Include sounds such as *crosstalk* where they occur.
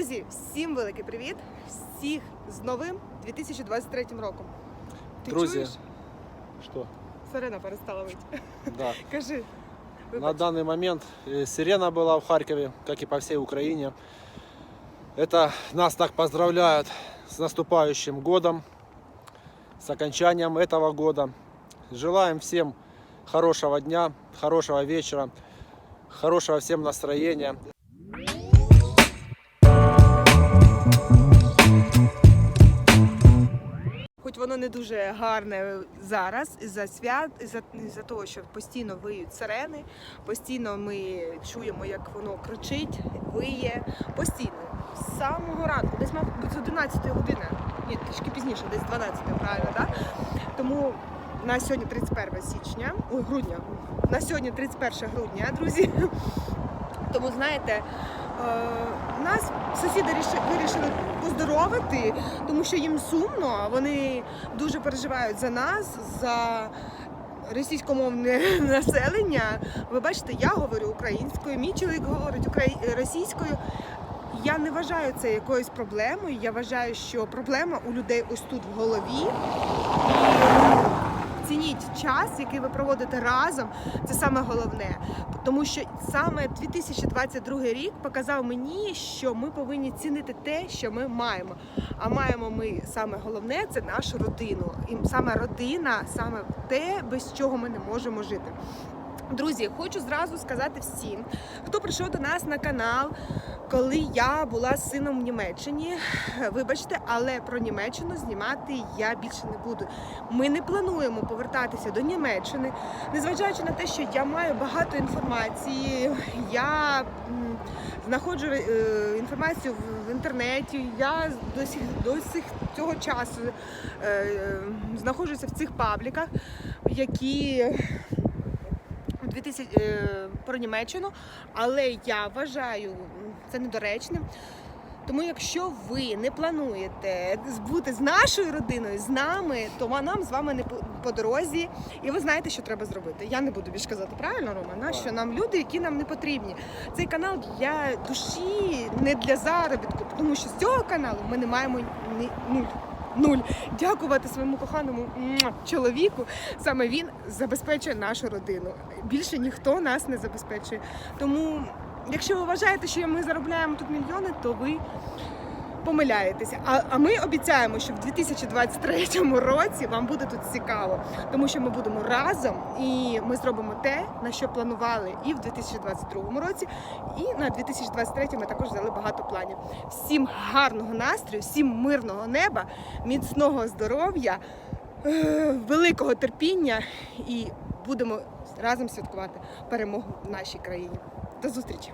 Друзі, всім великий привіт! Всіх з новим 2023 роком. Ти Друзі, чуєш? Что? Сирена перестала вити. Да. *laughs* Кажи. На Вибач. данный момент э, сирена была в Харькове, как и по всей Украине. Это нас так поздравляют с наступающим годом, с окончанием этого года. Желаем всем хорошего дня, хорошего вечера, хорошего всем настроения. Не дуже гарне зараз із-за свят, із-за, із-за того, що постійно виють сирени, постійно ми чуємо, як воно кричить, виє. Постійно. З самого ранку, десь мабуть з 11 години, ні, трішки пізніше, десь 12, правильно, так? Тому на сьогодні 31 січня, ой, грудня. На сьогодні 31 грудня, друзі. Тому знаєте, нас сусіди ріши- вирішили поздоровити, тому що їм сумно. Вони дуже переживають за нас, за російськомовне *laughs* населення. Ви бачите, я говорю українською, мій чоловік говорить російською. Я не вважаю це якоюсь проблемою. Я вважаю, що проблема у людей ось тут в голові. Цініть час, який ви проводите разом. Це саме головне. Тому що саме 2022 рік показав мені, що ми повинні цінити те, що ми маємо. А маємо ми саме головне це нашу родину. І саме родина, саме те, без чого ми не можемо жити. Друзі, хочу зразу сказати всім, хто прийшов до нас на канал, коли я була сином в Німеччині. *sighs* Вибачте, але про Німеччину знімати я більше не буду. Ми не плануємо повертатися до Німеччини, незважаючи на те, що я маю багато інформації. Я знаходжу е, інформацію в, в інтернеті. Я до сих до сих цього часу е, е, знаходжуся в цих пабліках, які 2000, е, про Німеччину, але я вважаю це недоречним. Тому, якщо ви не плануєте бути з нашою родиною, з нами, то нам з вами не по, дорозі, і ви знаєте, що треба зробити. Я не буду більше казати, правильно, Рома? Нащо нам люди, які нам не потрібні? Цей канал для душі, не для заробітку, тому що з цього каналу ми не маємо ні, нуль. Нуль. Дякувати своєму коханому чоловіку. Саме він забезпечує нашу родину. Більше ніхто нас не забезпечує. Тому, якщо ви вважаєте, що ми заробляємо тут мільйони, то ви помиляєтеся. А, а ми обіцяємо, що в 2023 році вам буде тут цікаво, тому що ми будемо разом і ми зробимо те, на що планували і в 2022 році, і на 2023 ми також взяли багато планів. Всім гарного настрою, всім мирного неба, міцного здоров'я, е, великого терпіння і будемо разом святкувати перемогу в нашій країні. До зустрічі!